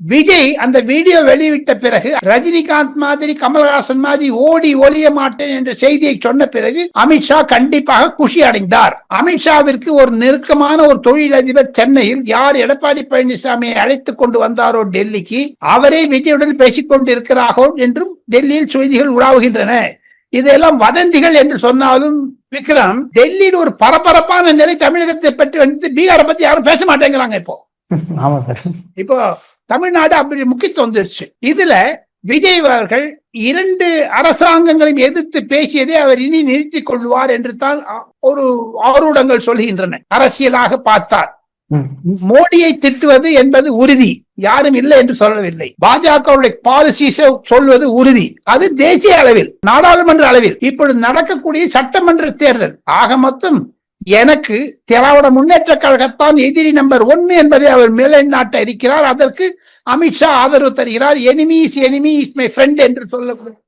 விஜய் அந்த வீடியோ வெளியிட்ட பிறகு ரஜினிகாந்த் மாதிரி கமல்ஹாசன் மாதிரி ஓடி ஒளிய மாட்டேன் என்ற செய்தியை சொன்ன பிறகு அமித்ஷா கண்டிப்பாக குஷி அடைந்தார். அமித்ஷாவிற்கு ஒரு நெருக்கமான ஒரு தொழிலதிபர் சென்னையில் யார் எடப்பாடி பழனிசாமியை அழைத்துக் கொண்டு வந்தாரோ டெல்லிக்கு அவரே விஜயுடன் பேசிக் கொண்டிருக்கிறாரோ என்றும் டெல்லியில் செய்திகள் உலாவுகின்றன. இதெல்லாம் வதந்திகள் என்று சொன்னாலும் விக்ரம் டெல்லியில் ஒரு பரபரப்பான நிலை தமிழகத்தை பற்றி வந்து பீகாரை பத்தி யாரும் பேச மாட்டேங்கிறாங்க இப்போ. ஆமா சார். இப்போ தமிழ்நாடு அப்படி முக்கியத்துவம் வந்துருச்சு. இதுல விஜய் அவர்கள் இரண்டு அரசாங்கங்களையும் எதிர்த்து பேசியதை அவர் இனி நிறுத்திக் கொள்வார் என்று தான் ஒரு ஆரூடங்கள் சொல்கின்றன அரசியலாக பார்த்தார். மோடியை திட்டுவது என்பது உறுதி. யாரும் இல்லை என்று சொல்லவில்லை. பாஜகவுடைய பாலிசிஸ் சொல்வது உறுதி. அது தேசிய அளவில் நாடாளுமன்ற அளவில் இப்பொழுது நடக்கக்கூடிய சட்டமன்ற தேர்தல். ஆக மொத்தம் எனக்கு திராவிட முன்னேற்ற கழகத்தான் எதிரி நம்பர் ஒன்னு என்பதை அவர் நிலைநாட்ட இருக்கிறார். அதற்கு அமித்ஷா ஆதரவு தருகிறார். Enemy is enemy is my friend என்று சொல்ல